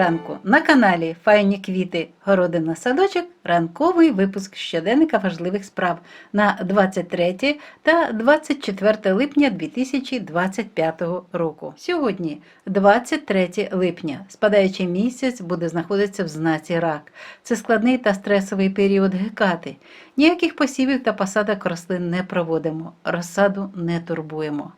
ранку на каналі Файні квіти Городина Садочок ранковий випуск щоденника важливих справ на 23 та 24 липня 2025 року. Сьогодні, 23 липня, спадаючий місяць буде знаходитися в знаці рак. Це складний та стресовий період гекати. Ніяких посівів та посадок рослин не проводимо, розсаду не турбуємо.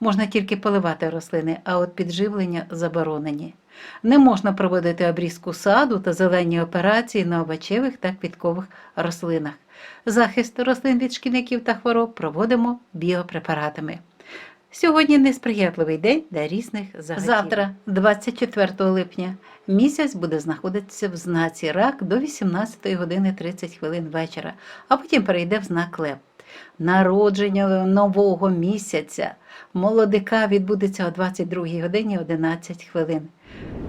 Можна тільки поливати рослини, а от підживлення заборонені. Не можна проводити обрізку саду та зелені операції на овочевих та квіткових рослинах. Захист рослин від шкідників та хвороб проводимо біопрепаратами. Сьогодні несприятливий день для різних заготів. Завтра, 24 липня, місяць буде знаходитися в знаці рак до 18 години 30 хвилин вечора, а потім перейде в знак лев. Народження нового місяця молодика відбудеться о 22 годині 11 хвилин.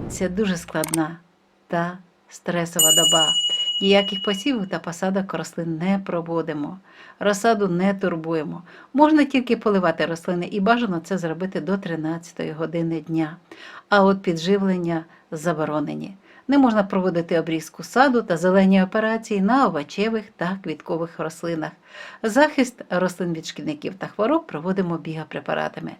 Це дуже складна та стресова доба. Ніяких посівів та посадок рослин не проводимо. Розсаду не турбуємо. Можна тільки поливати рослини і бажано це зробити до 13 години дня. А от підживлення заборонені. Не можна проводити обрізку саду та зелені операції на овочевих та квіткових рослинах. Захист рослин від шкідників та хвороб проводимо біопрепаратами.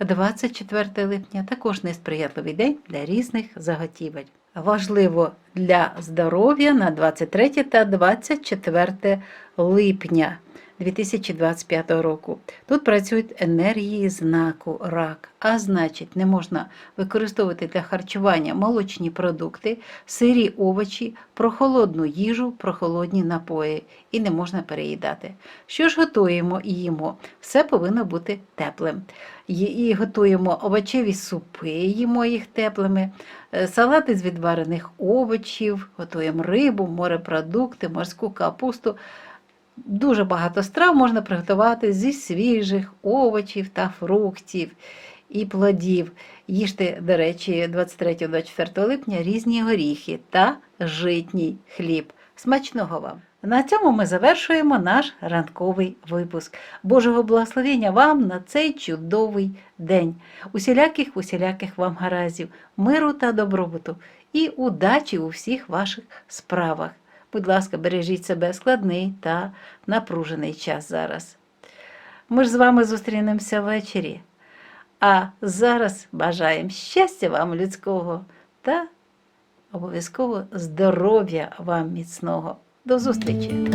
24 липня також несприятливий день для різних заготівель. Важливо для здоров'я на 23 та 24 липня 2025 року. Тут працюють енергії знаку рак, а значить, не можна використовувати для харчування молочні продукти, сирі овочі, прохолодну їжу, прохолодні напої і не можна переїдати. Що ж готуємо і їмо? Все повинно бути теплим. І готуємо овочеві супи, їмо їх теплими, е, салати з відварених овочів, готуємо рибу, морепродукти, морську капусту. Дуже багато страв можна приготувати зі свіжих овочів та фруктів і плодів. Їжте, до речі, 23-24 липня різні горіхи та житній хліб. Смачного вам! На цьому ми завершуємо наш ранковий випуск. Божого благословення вам на цей чудовий день. Усіляких, усіляких вам гаразів, миру та добробуту і удачі у всіх ваших справах. Будь ласка, бережіть себе складний та напружений час зараз. Ми ж з вами зустрінемося ввечері. А зараз бажаємо щастя вам людського та обов'язково здоров'я вам міцного. До зустрічі!